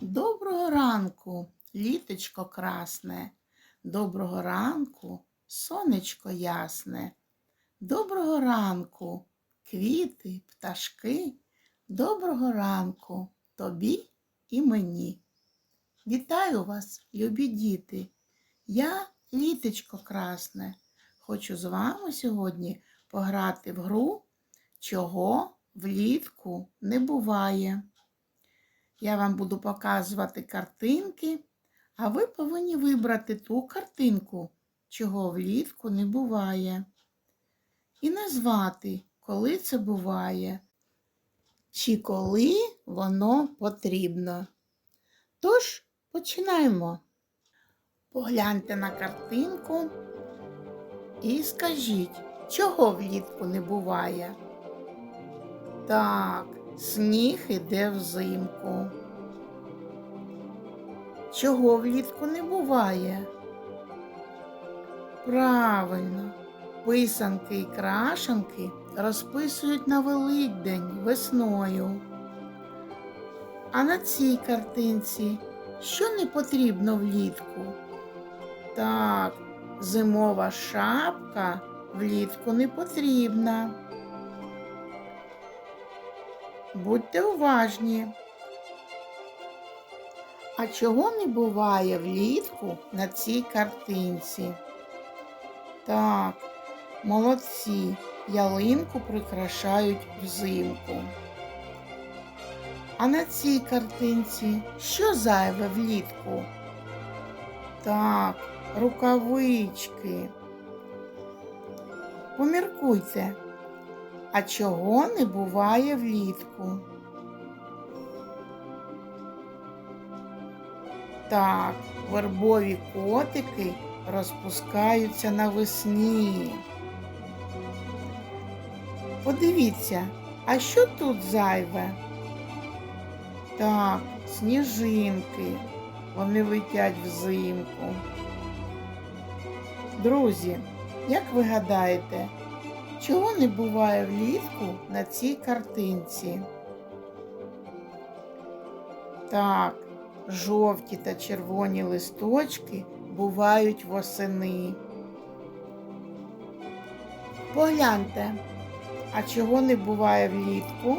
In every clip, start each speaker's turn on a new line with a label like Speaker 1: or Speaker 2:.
Speaker 1: Доброго ранку, літочко красне, доброго ранку, сонечко ясне, доброго ранку, квіти, пташки, доброго ранку тобі і мені. Вітаю вас, любі діти! Я літочко красне. Хочу з вами сьогодні пограти в гру, чого влітку не буває. Я вам буду показувати картинки, а ви повинні вибрати ту картинку, чого влітку не буває. І назвати, коли це буває, чи коли воно потрібно. Тож, починаємо. Погляньте на картинку і скажіть, чого влітку не буває? Так, сніг іде взимку. Чого влітку не буває? Правильно, писанки і крашанки розписують на Великдень весною. А на цій картинці що не потрібно влітку? Так, зимова шапка влітку не потрібна. Будьте уважні. А чого не буває влітку на цій картинці? Так, молодці, ялинку прикрашають взимку. А на цій картинці що зайве влітку? Так, рукавички. Поміркуйте. А чого не буває влітку? Так, вербові котики розпускаються навесні. Подивіться, а що тут зайве? Так, сніжинки, вони летять взимку. Друзі, як ви гадаєте, чого не буває влітку на цій картинці? Так, жовті та червоні листочки бувають восени. Погляньте, а чого не буває влітку?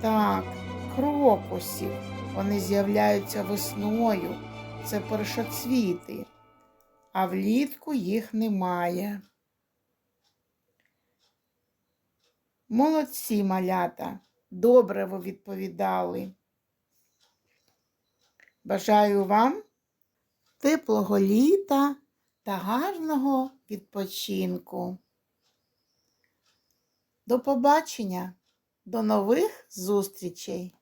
Speaker 1: Так, крокусів. Вони з'являються весною. Це першоцвіти, а влітку їх немає. Молодці малята, добре ви відповідали. Бажаю вам теплого літа та гарного відпочинку. До побачення, до нових зустрічей!